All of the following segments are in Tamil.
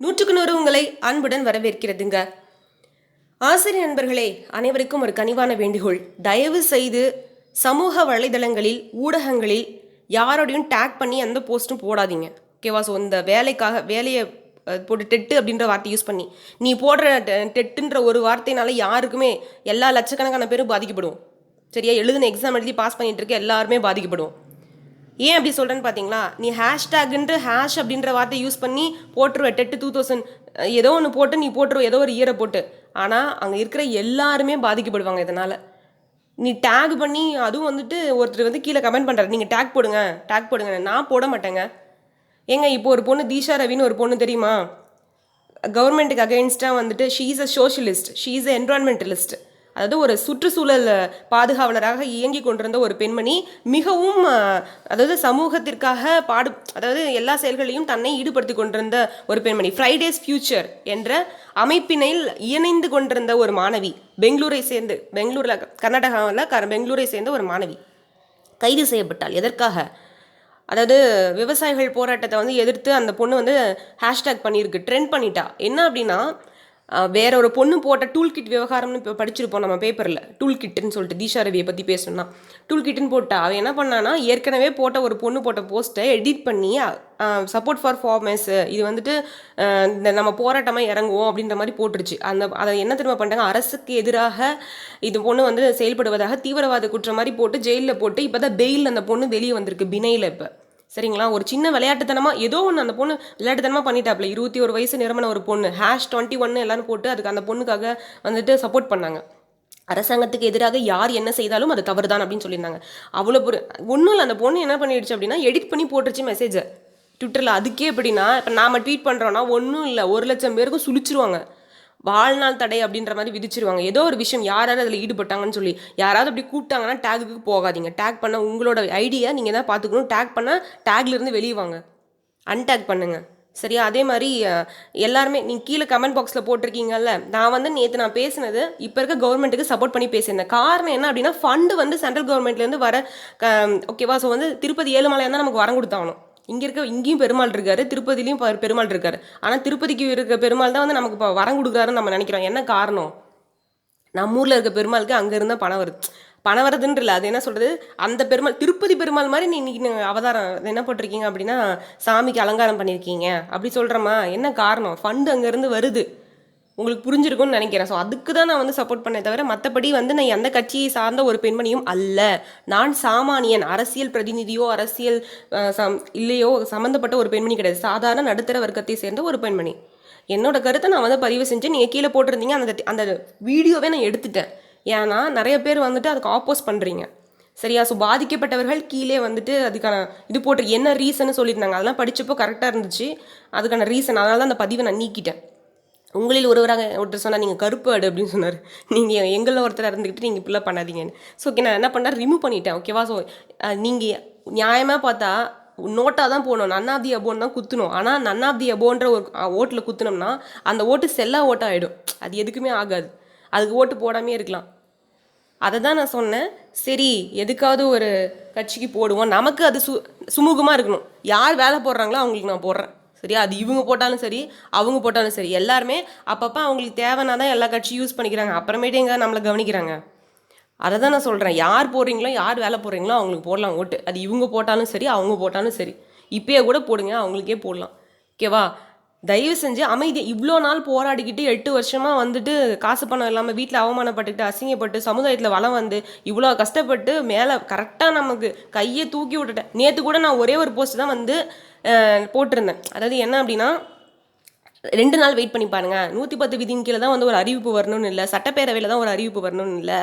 நூற்றுக்கு நூறு உங்களை அன்புடன் வரவேற்கிறதுங்க. ஆசிரியர் நண்பர்களே அனைவருக்கும் ஒரு கனிவான வேண்டுகோள். தயவு செய்து சமூக வலைதளங்களில் ஊடகங்களில் யாரோடையும் டேக் பண்ணி எந்த போஸ்ட்டும் போடாதீங்க. ஓகேவா ஸோ இந்த வேலைக்காக வேலையை போட்டு டெட்டு அப்படின்ற வார்த்தை யூஸ் பண்ணி நீ போடுற டெ- டெட்டுன்ற ஒரு வார்த்தையினால யாருக்குமே எல்லா லட்சக்கணக்கான பேரும் பாதிக்கப்படும் சரியா? எழுதின எக்ஸாம் எழுதி பாஸ் பண்ணிட்டு இருக்க எல்லாருமே பாதிக்கப்படும் ஏன் அப்படி சொல்கிறேன்னு பார்த்தீங்களா நீ ஹேஷ்டேக்ன்ட்டு ஹேஷ் அப்படின்ற வார்த்தை யூஸ் பண்ணி போட்டுருவ. டெட்டு டூ தௌசண்ட் ஏதோ ஒன்று போட்டு நீ போட்டுருவ. ஏதோ ஒரு இயரை போட்டு. ஆனால் அங்கே இருக்கிற எல்லாருமே பாதிக்கப்படுவாங்க இதனால். நீ டேக் பண்ணி அதுவும் வந்துட்டு ஒருத்தர் வந்து கீழே கமெண்ட் பண்ணுறாரு நீங்கள் டேக் போடுங்க டேக் போடுங்க நான் போட மாட்டேங்க. ஏங்க இப்போ ஒரு பொண்ணு தீஷா ரவின்னு ஒரு பொண்ணு தெரியுமா? கவர்மெண்ட்டுக்கு அகெயின்ஸ்டாக வந்துட்டு she is a socialist she is a environmentalist அதாவது ஒரு சுற்றுச்சூழல் பாதுகாவலராக இயங்கி கொண்டிருந்த ஒரு பெண்மணி மிகவும் அதாவது சமூகத்திற்காக பாடு அதாவது எல்லா செயல்களையும் தன்னை ஈடுபடுத்தி கொண்டிருந்த ஒரு பெண்மணி. ஃப்ரைடேஸ் ஃபியூச்சர் என்ற அமைப்பினில் இணைந்து கொண்டிருந்த ஒரு மாணவி. பெங்களூரை சேர்ந்து பெங்களூரில் கர்நாடகாவில் க பெங்களூரை சேர்ந்த ஒரு மாணவி. கைது செய்யப்பட்டாள். எதற்காக? அதாவது விவசாயிகள் போராட்டத்தை வந்து எதிர்த்து அந்த பொண்ணு வந்து ஹேஷ்டேக் பண்ணியிருக்கு ட்ரெண்ட் பண்ணிட்டா. என்ன அப்படின்னா வேற ஒரு பொண்ணு போட்ட டூல் கிட் விவகாரம்னு இப்போ படிச்சிருப்போம் நம்ம பேப்பரில் டூல் கிட்னு சொல்லிட்டு தீஷா ரவியை பற்றி பேசணும்னா. டூல் கிட்டுன்னு போட்டா அவன் என்ன பண்ணானா ஏற்கனவே போட்ட ஒரு பொண்ணு போட்ட போஸ்ட்டை எடிட் பண்ணி சப்போர்ட் ஃபார் ஃபார்மர்ஸ் இது வந்துட்டு இந்த நம்ம போராட்டமாக இறங்குவோம் அப்படின்ற மாதிரி போட்டுருச்சு. அந்த அதை என்ன திரும்ப பண்ணிட்டாங்க? அரசுக்கு எதிராக இது பொண்ணு வந்து செயல்படுவதாக தீவிரவாத குற்றம் மாதிரி போட்டு ஜெயிலில் போட்டு இப்போ தான் பெயில் அந்த பொண்ணு வெளியே வந்திருக்கு பிணையில் இப்போ. சரிங்களா? ஒரு சின்ன விளையாட்டுத்தனமாக ஏதோ ஒன்று அந்த பொண்ணு விளையாட்டுத்தனமாக பண்ணிட்டாப்ல. இருபத்தி ஒரு வயசு நிரம்பின ஒரு பொண்ணு. ஹேஷ் டுவெண்ட்டி ஒன்னு எல்லாரும் போட்டு அதுக்கு அந்த பொண்ணுக்காக வந்துட்டு சப்போர்ட் பண்ணாங்க. அரசாங்கத்துக்கு எதிராக யார் என்ன செய்தாலும் அது தவறுதான் அப்படின்னு சொல்லியிருந்தாங்க. அவ்வளோ பொரு ஒன்றும் இல்லை. அந்த பொண்ணு என்ன பண்ணிடுச்சு அப்படின்னா எடிட் பண்ணி போட்டுருச்சு மெசேஜை ட்விட்டரில் அதுக்கே எப்படின்னா இப்போ நாம ட்வீட் பண்ணுறோன்னா ஒன்றும் இல்லை. ஒரு லட்சம் பேருக்கும் சுழிச்சிருவாங்க. வாழ்நாள் தடை அப்படின்ற மாதிரி விதிச்சிருவாங்க. ஏதோ ஒரு விஷயம் யார் யார் அதில் ஈடுபட்டாங்கன்னு சொல்லி யாராவது அப்படி கூப்பிட்டாங்கன்னா டேகுக்கு போகாதீங்க. டேக் பண்ண உங்களோட ஐடியா நீங்கள் தான் பார்த்துக்கணும். டேக் பண்ணால் டேக்லேருந்து வெளியே வாங்க. அன்டேக் பண்ணுங்கள் சரியா? அதே மாதிரி எல்லாருமே நீங்கள் கீழே கமெண்ட் பாக்ஸில் போட்டிருக்கீங்கல்ல நான் வந்து நேற்று நான் பேசினது இப்போ இருக்க கவர்மெண்ட்டுக்கு சப்போர்ட் பண்ணி பேசியிருந்தேன். காரணம் என்ன அப்படின்னா ஃபண்டு வந்து சென்ட்ரல் கவர்மெண்ட்லேருந்து வர ஓகேவா ஸோ வந்து திருப்பதி ஏழுமலையாக தான் நமக்கு வரம் கொடுத்தாகணும். இங்கே இருக்க இங்கேயும் பெருமாள் இருக்காரு திருப்பதிலையும் பெருமாள் இருக்காரு. ஆனால் திருப்பதிக்கு இருக்க பெருமாள் தான் வந்து நமக்கு இப்போ வரம் கொடுக்குறாருன்னு நம்ம நினைக்கிறோம். என்ன காரணம்? நம்ம ஊரில் இருக்க பெருமாளுக்கு அங்கே இருந்தால் பணம் வருது பணம் வருதுன்ற இல்லை. அது என்ன சொல்கிறது அந்த பெருமாள் திருப்பதி பெருமாள் மாதிரி நீ இன்னைக்கு நீங்கள் அவதாரம் என்ன போட்டிருக்கீங்க அப்படின்னா சாமிக்கு அலங்காரம் பண்ணியிருக்கீங்க அப்படி சொல்கிறோமா என்ன காரணம்? ஃபண்டு அங்கேருந்து வருது. உங்களுக்கு புரிஞ்சிருக்கும்னு நினைக்கிறேன். ஸோ அதுக்கு தான் நான் வந்து சப்போர்ட் பண்ணே தவிர மற்றபடி வந்து நான் எந்த கட்சியை சார்ந்த ஒரு பெண்மணியும் அல்ல. நான் சாமானியன் அரசியல் பிரதிநிதியோ அரசியல் சம் இல்லையோ சம்மந்தப்பட்ட ஒரு பெண்மணி கிடையாது. சாதாரண நடுத்தர வர்க்கத்தை சேர்ந்த ஒரு பெண்மணி. என்னோட கருத்தை நான் வந்து பதிவு செஞ்சு நீங்கள் கீழே போட்டிருந்தீங்க. அந்த அந்த வீடியோவே நான் எடுத்துட்டேன். ஏன்னா நிறைய பேர் வந்துட்டு அதுக்கு ஆப்போஸ் பண்ணுறீங்க சரியா? ஸோ பாதிக்கப்பட்டவர்கள் கீழே வந்துட்டு அதுக்கான இது போட்டு என்ன ரீசன்னு சொல்லியிருந்தாங்க. அதெல்லாம் படிச்சப்போ கரெக்டாக இருந்துச்சு. அதுக்கான ரீசன் அதனால தான் அந்த பதிவை நான் நீக்கிட்டேன். உங்களில் ஒருவராக ஒருத்தர் சொன்னால் நீங்கள் கருப்பு ஆடு அப்படின்னு சொன்னார். நீங்கள் எங்களில் ஒருத்தர் இருந்துக்கிட்டு நீங்கள் இப்படிலாம் பண்ணாதீங்கன்னு. ஸோ ஓகே நான் என்ன பண்ணேன்? ரிமூவ் பண்ணிட்டேன் ஓகேவா ஸோ நீங்கள் நியாயமாக பார்த்தா நோட்டாக தான் போகணும் நன் ஆஃப் தி அபோன் தான் குத்தணும். ஆனால் நன் ஆஃப் தி அபோன்ற ஒரு ஓட்டில் குத்துனோம்னா அந்த ஓட்டு செல்லா ஓட்டாக ஆகிடும் அது எதுக்குமே ஆகாது. அதுக்கு ஓட்டு போடாமே இருக்கலாம். அதை தான் நான் சொன்னேன். சரி எதுக்காவது ஒரு கட்சிக்கு போடுவோம். நமக்கு அது சு சுமூகமாக இருக்கணும். யார் வேலை போடுறாங்களோ அவங்களுக்கு நான் போடுறேன். சரியா? அது இவங்க போட்டாலும் சரி அவங்க போட்டாலும் சரி எல்லாருமே அப்பப்போ அவங்களுக்கு தேவைன்னா தான் எல்லா கட்சியும் யூஸ் பண்ணிக்கிறாங்க. அப்புறமேட்டு எங்கே நம்மளை கவனிக்கிறாங்க? அதை தான் நான் சொல்கிறேன் யார் போடுறீங்களோ யார் வேலை போடுறீங்களோ அவங்களுக்கு போடலாம் ஓட்டு. அது இவங்க போட்டாலும் சரி அவங்க போட்டாலும் சரி. இப்பயே கூட போடுங்க அவங்களுக்கே போடலாம். ஓகேவா? தயவு செஞ்சு அமைதி இவ்வளோ நாள் போராடிக்கிட்டு எட்டு வருஷமாக வந்துட்டு காசு பணம் இல்லாமல் வீட்டில் அவமானப்பட்டுக்கிட்டு அசிங்கப்பட்டு சமுதாயத்தில் வளம் வந்து இவ்வளோ கஷ்டப்பட்டு மேலே கரெக்டாக நமக்கு கையை தூக்கி விட்டுட்டேன். நேற்று கூட நான் ஒரே ஒரு போஸ்ட் தான் வந்து போட்டிருந்தேன். அதாவது என்ன அப்படின்னா ரெண்டு நாள் வெயிட் பண்ணி பாருங்க. நூற்றி பத்து விதியின் கீழே தான் வந்து ஒரு அறிவிப்பு வரணும்னு இல்லை. சட்டப்பேரவையில் தான் ஒரு அறிவிப்பு வரணும்னு இல்லை.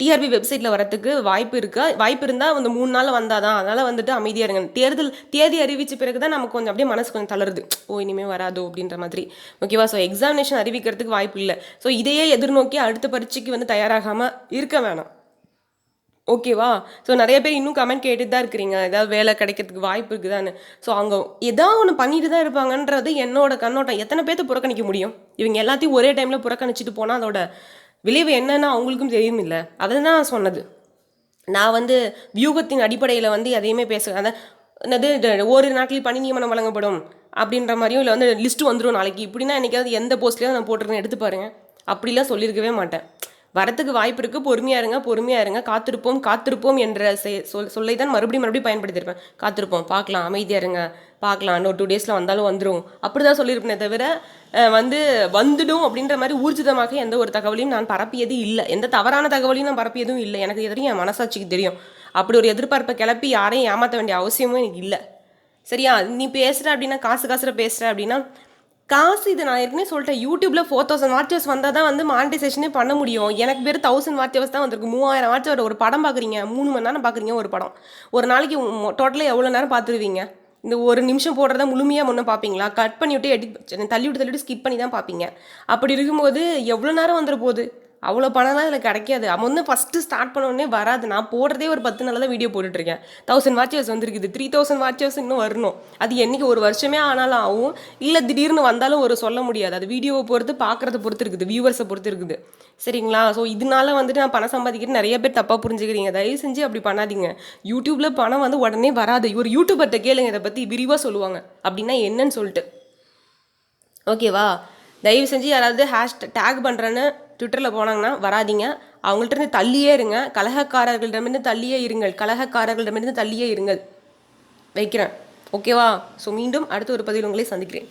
டிஆர்பி வெப்சைட்டில் வரத்துக்கு வாய்ப்பு இருக்கா? வாய்ப்பு இருந்தால் வந்து மூணு நாள் வந்தால் தான் அதனால் வந்துட்டு அமைதியாக இருங்க. தேர்தல் தேதி அறிவித்த பிறகு தான் நமக்கு கொஞ்சம் அப்படியே மனசு கொஞ்சம் தளருது. ஓ இனிமேல் வராதோ? அப்படின்ற மாதிரி. ஓகேவா ஸோ எக்ஸாமினேஷன் அறிவிக்கிறதுக்கு வாய்ப்பு இல்லை. ஸோ இதையே எதிர்நோக்கி அடுத்த பரீட்சைக்கு வந்து தயாராகாமல் இருக்க வேணாம். ஓகேவா ஸோ நிறைய பேர் இன்னும் கமெண்ட் கேட்டுட்டு தான் இருக்கிறீங்க. ஏதாவது வேலை கிடைக்கிறதுக்கு வாய்ப்பு இருக்குதான்னு. ஸோ அவங்க ஏதாவது ஒன்று பண்ணிட்டு தான் இருப்பாங்கன்றது என்னோட கண்ணோட்டம். எத்தனை பேர்த்த புறக்கணிக்க முடியும்? இவங்க எல்லாத்தையும் ஒரே டைமில் புறக்கணிச்சிட்டு போனால் அதோட விளைவு என்னன்னு அவங்களுக்கும் தெரியும் இல்லை அதை தான் சொன்னது. நான் வந்து வியூகத்தின் அடிப்படையில் வந்து எதையுமே பேசுகிறேன் அதான் என்னது இது ஓரிரு நாட்களில் பணி நியமனம் வழங்கப்படும் அப்படின்ற மாதிரியும் இல்லை வந்து லிஸ்ட் வந்துடும் நாளைக்கு. இப்படின்னா என்னைக்காவது எந்த போஸ்ட்லேயும் நான் போட்டிருக்கேன் எடுத்து பாருங்க. அப்படிலாம் சொல்லியிருக்கவே மாட்டேன். வரத்துக்கு வாய்ப்பு இருக்குது பொறுமையாக இருங்க பொறுமையாக இருங்க. காத்திருப்போம் காத்திருப்போம் என்ற செ- சொல் சொல்லை தான் மறுபடியும் மறுபடியும் பயன்படுத்தியிருப்பேன். காத்திருப்போம். பார்க்கலாம் அமைதியாக இருங்க. பார்க்கலாம் இன்னும் டூ டேஸில் வந்தாலும் வந்துடும் அப்படி தான் சொல்லியிருப்பேனே தவிர வந்து வந்துடும் அப்படின்ற மாதிரி ஊர்ஜிதமாக எந்த ஒரு தகவலையும் நான் பரப்பியது இல்லை. எந்த தவறான தகவலையும் நான் பரப்பியதும் இல்லை. எனக்கு எதிரையும் என் மனசாட்சிக்கு தெரியும். அப்படி ஒரு எதிர்பார்ப்பை கிளப்பி யாரையும் ஏமாற்ற வேண்டிய அவசியமும் எனக்கு இல்லை. சரியா? நீ பேசுகிற அப்படின்னா காசு காசுல பேசுகிற அப்படின்னா காசு இது நான் ஏற்கனவே சொல்லிட்டேன். யூடியூப்ல ஃபோர் தௌசண்ட் வாட்சர்ஸ் வந்தால் தான் வந்து மானிட்டைசேஷனே பண்ண முடியும். எனக்கு பேர் தௌசண்ட் வாட்சர்ஸ் தான் வந்திருக்கு. மூவாயிரம் வாட்சர் ஒரு படம் பார்க்குறீங்க மூணு மணி நேரம் பார்க்குறீங்க ஒரு படம். ஒரு நாளைக்கு டோட்டலாக எவ்வளோ நேரம் பார்த்துருவீங்க இந்த ஒரு நிமிஷம் போடுறத முழுமையாக ஒன்றும் பார்ப்பீங்களா கட் பண்ணி விட்டு எடிட் தள்ளி விட்டு தள்ளி விட்டு ஸ்கிப் பண்ணி தான் பார்ப்பீங்க அப்படி இருக்கும்போது எவ்வளோ நேரம் வந்துட போகுது? அவ்வளோ பணம்லாம் இதில் கிடைக்காது. அவன் வந்து ஃபஸ்ட்டு ஸ்டார்ட் பண்ண உடனே வராது. நான் போடுறதே ஒரு பத்து நாளில் தான் வீடியோ போட்டுட்ருக்கேன் தௌசண்ட் வாட்சர்ஸ் வந்துருக்குது. த்ரீ தௌசண்ட் வாட்சர்ஸ் இன்னும் வரணும். அது என்றைக்கு ஒரு வருஷமே ஆனாலும் ஆகும். இல்லை திடீர்னு வந்தாலும் ஒரு சொல்ல முடியாது. அது வீடியோவை பொறுத்து பார்க்குறத பொறுத்து இருக்குது. வியூவர்ஸை பொறுத்து இருக்குது. சரிங்களா? ஸோ இதனால வந்துட்டு நான் பணம் சம்பாதிக்கிறேன் நிறைய பேர் தப்பாக புரிஞ்சுக்கிறீங்க. தயவு செஞ்சு அப்படி பண்ணாதீங்க. யூடியூப்பில் பணம் வந்து உடனே வராது. ஒரு யூடியூபர்கிட்ட கேளுங்க. இதை பற்றி விரிவாக சொல்லுவாங்க. அப்படின்னா என்னன்னு சொல்லிட்டு. ஓகேவா தயவு செஞ்சு யாராவது ஹேஷ் டேக் பண்ணுறேன்னு ட்விட்டரில் போனாங்கன்னா வராதீங்க. அவங்கள்ட்ட இருந்து தள்ளியே இருங்க. கலகக்காரர்களிடமிருந்து தள்ளியே இருங்கள். கலகக்காரர்களிடமிருந்து தள்ளியே இருங்கள். வைக்கிறேன். ஓகேவா ஸோ மீண்டும் அடுத்த ஒரு பதிவில் உங்களை சந்திக்கிறேன்.